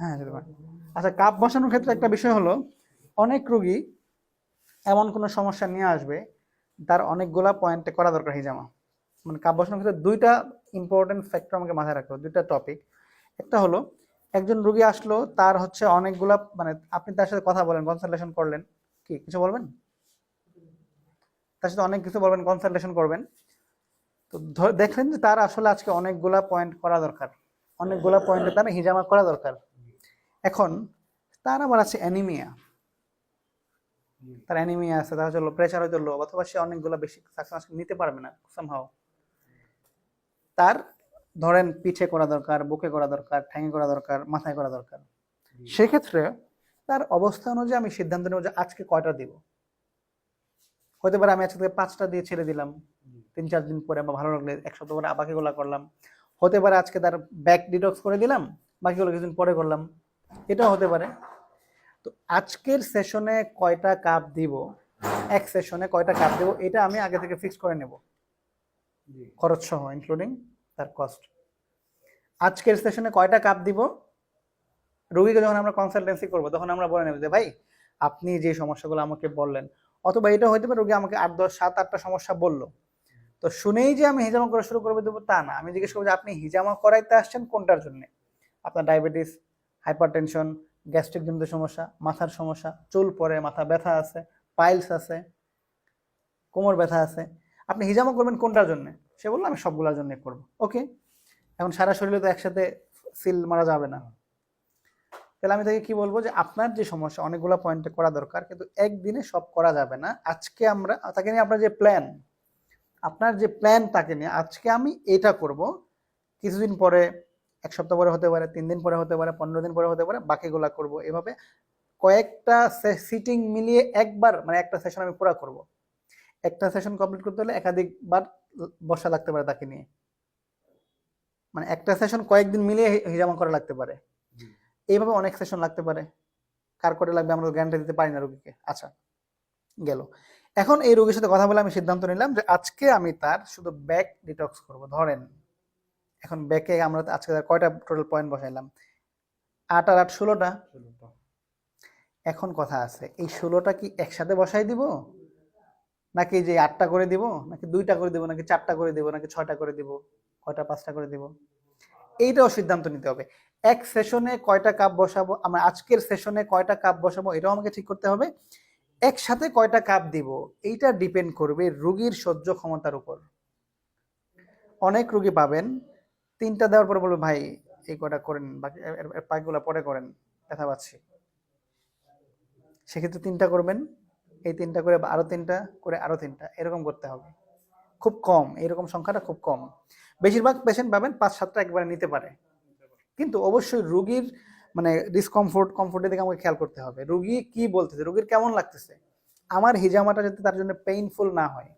হ্যাঁ আচ্ছা কাপ বসানোর ক্ষেত্রে একটা বিষয় হলো, অনেক রুগী এমন কোনো সমস্যা নিয়ে আসবে, তার অনেকগুলা পয়েন্টে করা দরকার হিজামা। মানে কাপ বসানোর ক্ষেত্রে দুইটা ইম্পর্টেন্ট ফ্যাক্টর আমাকে মাথায় রাখতে হবে, দুইটা টপিক একটা হলো, একজন রুগী আসলো, তার হচ্ছে অনেকগুলা মানে আপনি তার সাথে কথা বলেন কনসালটেশন করলেন। কি, কিছু বলবেন? তার সাথে অনেক কিছু বলবেন কনসালটেশন করবেন। তো দেখলেন যে তার আসলে আজকে অনেকগুলা পয়েন্ট করা দরকার। অনেকগুলা পয়েন্টে তার হিজামা করা দরকার। এখন, তার আবার আছে অ্যানিমিয়া তার অ্যানিমিয়া আছে, তার হচ্ছে প্রেশার হয়তো লো অথবা সে অনেকগুলো বেশি সাকসেস নিতে পারবে না সামহাও তার, ধরেন পিঠে করা দরকার, বুকে করা দরকার, ঠ্যাঙে করা দরকার, মাথায় করা দরকার। সেক্ষেত্রে, তার অবস্থা অনুযায়ী আমি সিদ্ধান্ত নেব যে আজকে কয়টা দিব। হতে পারে আমি আজকে পাঁচটা দিয়ে ছেড়ে দিলাম। তিন, চার দিন পরে আমার ভালো লাগলে এক সপ্তাহ পরে বাকিগুলো করলাম। হতে পারে আজকে তার ব্যাক ডিটক্স করে দিলাম বাকিগুলো কিছুদিন পরে করলাম। এটাও হতে পারে। তো আজকের সেশনে কয়টা কাপ দিব? এক সেশনে কয়টা কাপ দিব? এটা আমি আগে থেকে ফিক্স করে নেব। খরচ সহ ইনক্লুডিং তার কস্ট আজকের সেশনে কয়টা কাপ দিব? রোগীকে যখন আমরা কনসালটেন্সি করব তখন আমরা বলে নেব যে ভাই আপনি যে সমস্যাগুলো আমাকে বললেন অথবা এটা হইতে পারে রোগী আমাকে আট দশ সাত আটটা সমস্যা বলল। তো শুনেই যে আমি হিজামা করা শুরু করব দেবো তা না। আমি জিজ্ঞেস করব যে আপনি হিজামা করাইতে আসছেন কোনটার জন্য? আপনার ডায়াবেটিস হাইপার টেনশন গ্যাস্ট্রিক জনিত সমস্যা, মাথার সমস্যা, চুল পড়ে মাথা ব্যথা আছে, পাইলস আছে, কোমর ব্যথা আছে। আপনি হিজামা করবেন কোনটার জন্য? সে বলল, আমি সবগুলোর জন্য করব। ওকে? এখন সারা শরীরে তো একসাথে সিল মারা যাবে না। তাহলে আমি তাকে কি বলব যে আপনার যে সমস্যা, অনেকগুলো পয়েন্টে করা দরকার, কিন্তু একদিনে সব করা যাবে না। আজকে আমরা, তাকে নিয়ে আপনার যে প্ল্যান আপনার যে প্ল্যান তাকে নিয়ে আজকে আমি এটা করব। কিছুদিন পরে এক সপ্তাহ পরে হতে পারে তিন দিন পরে হতে পারে পনেরো দিন পরে হতে পারে বাকিগুলা করব। এভাবে কয়েকটা সিটিং মিলিয়ে একবার মানে একটা সেশন আমি পুরা করব। একটা সেশন কমপ্লিট করতে হলে একাধিকবার বসা লাগতে পারে তাকে নিয়ে। মানে একটা সেশন কয়েকদিন মিলিয়ে হিজামা করা লাগতে পারে। এইভাবে অনেক সেশন লাগতে পারে। কার করে লাগবে আমরা গ্যারান্টি দিতে পারি না রোগীকে। আচ্ছা গেল। এখন এই রোগীর সাথে কথা বলে আমি সিদ্ধান্ত নিলাম যে আজকে আমি তার শুধু ব্যাক ডিটক্স করব। ধরেন এখন ব্যাকে আমরা আজকে তার কয়টা টোটাল পয়েন্ট বসাইলাম? আট আর আট ষোলোটা। এখন কথা আছে এই ষোলোটা কি একসাথে বসাই দিব? নাকি যে আটটা করে দিব? নাকি দুইটা করে দিব? নাকি চারটা করে দিব? নাকি ছয়টা করে দিব? কয়টা পাঁচটা করে দিব? এইটাও সিদ্ধান্ত নিতে হবে। এক সেশনে কয়টা কাপ বসাবো? আমরা আজকের সেশনে কয়টা কাপ বসাবো? এটাও আমাকে ঠিক করতে হবে। একসাথে কয়টা কাপ দিব, এইটা ডিপেন্ড করবে রুগীর সহ্য ক্ষমতার উপর। অনেক রুগী পাবেন, তিনটা দেওয়ার পরে বলবে, ভাই, এই কয়টা করেন, বাকি পরে করেন, ব্যথা পাচ্ছি। সেক্ষেত্রে তিনটা করবেন, এই তিনটা করে আরও তিনটা করে আরও তিনটা, এরকম করতে হবে। খুব কম, এরকম সংখ্যাটা খুব কম। বেশিরভাগ পেশেন্ট পাবেন, পাঁচ সাতটা একবারে নিতে পারে। কিন্তু অবশ্যই রুগীর মানে ডিসকমফোর্ট কমফোর্টের দিকে আমাকে খেয়াল করতে হবে। রুগী কি বলতেছে? রুগীর কেমন লাগতেছে? আমার হিজামাটা যাতে তার জন্য পেইনফুল না হয়।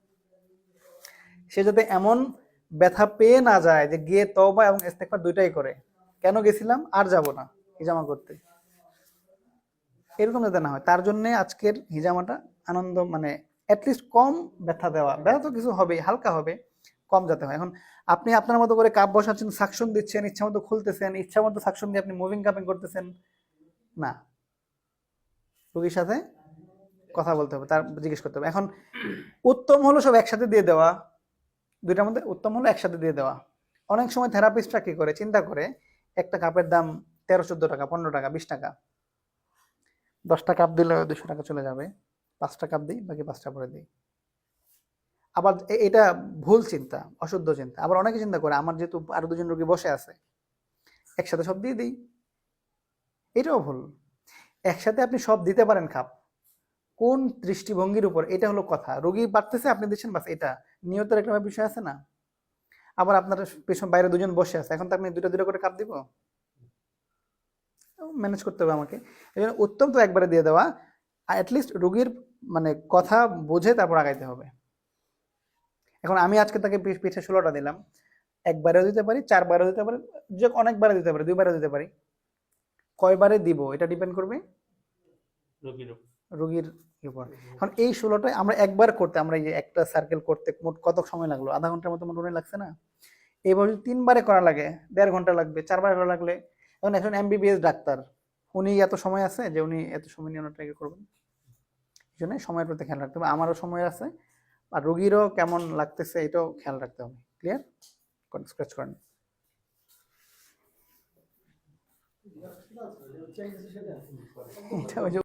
সে যাতে এমন ব্যথা পেয়ে না যায় যে গিয়ে তওবা এবং ইস্তেগফার দুইটাই করে। কেন গেছিলাম? আর যাব না হিজামা করতে। এরকম যাতে না হয়। তার জন্য আজকের হিজামাটা আনন্দ মানে অ্যাটলিস্ট কম ব্যথা দেওয়া। ব্যথা তো কিছু হবেই, হালকা হবে। কম যাতে হয়। এখন আপনি আপনার মতো করে কাপ বসাচ্ছেন সাকশন দিচ্ছেন, ইচ্ছা মতো খুলতেছেন, ইচ্ছা মতো সাকশন দিয়ে আপনি মুভিং কাপিং করতেছেন, না। রুগীর সাথে কথা বলতে হবে, তার জিজ্ঞেস করতে হবে। এখন উত্তম হলো সব একসাথে দিয়ে দেওয়া, দুইটার মধ্যে উত্তম হলো একসাথে দিয়ে দেওয়া। অনেক সময় থেরাপিস্টরা কি করে, চিন্তা করে, একটা কাপের দাম তেরো, চোদ্দ টাকা, পনেরো টাকা, বিশ টাকা। দশটা কাপ দিলে দুশো টাকা চলে যাবে, পাঁচটা কাপ দিই, বাকি পাঁচটা পরে দিই। আবার এটা ভুল চিন্তা, অশুদ্ধ চিন্তা। আবার অনেকে চিন্তা করে, আমার যেহেতু আরও দুজন রোগী বসে আছে, একসাথে সব দিয়ে দিই। এটাও ভুল। একসাথে আপনি সব দিতে পারেন খাপ। কোন দৃষ্টিভঙ্গির উপর? এটা হলো কথা। রোগী পারতেছে আপনি দিচ্ছেন, বাস এটা। নিয়তের একটা বিষয় আছে না? আবার আপনার পেছন বাইরে দুজন বসে আছে, এখন তো আপনি দুটো দুটো করে কাপ দিব? ম্যানেজ করতে হবে আমাকে। এই জন্য উত্তম তো একবারে দিয়ে দেওয়া। অ্যাটলিস্ট রোগীর মানে কথা বুঝে তারপর আগাইতে হবে। এখন আমি আজকে তাকে পিঠে ষোলোটা দিলাম। একবারেও দিতে পারি চারবারেও দিতে পারি যে অনেকবারে দিতে পারি দুইবারে দিতে পারি। কয়বারে দিব এটা ডিপেন্ড করবে? রুগীর উপর। এখন এই ষোলোটায় আমরা একবার করতে আমরা এই একটা সার্কেল করতে মোট কত সময় লাগল? আধা ঘণ্টার মতো মোটামুটি লাগছে না? এবার যদি তিনবারে করা লাগে দেড় ঘণ্টা লাগবে চারবার করা লাগলে। এখন একজন এমবিবিএস ডাক্তার উনি এত সময় আছে যে উনি এত সময় নিয়ে ওনারটাকে করবেন? এই জন্য সময়ের প্রতি খেয়াল রাখতে হবে। আমারও সময় আছে আর রুগীরও কেমন লাগতেছে এটাও খেয়াল রাখতে হবে। ক্লিয়ার স্ক্র্যাচ করেন। এটা ওই যে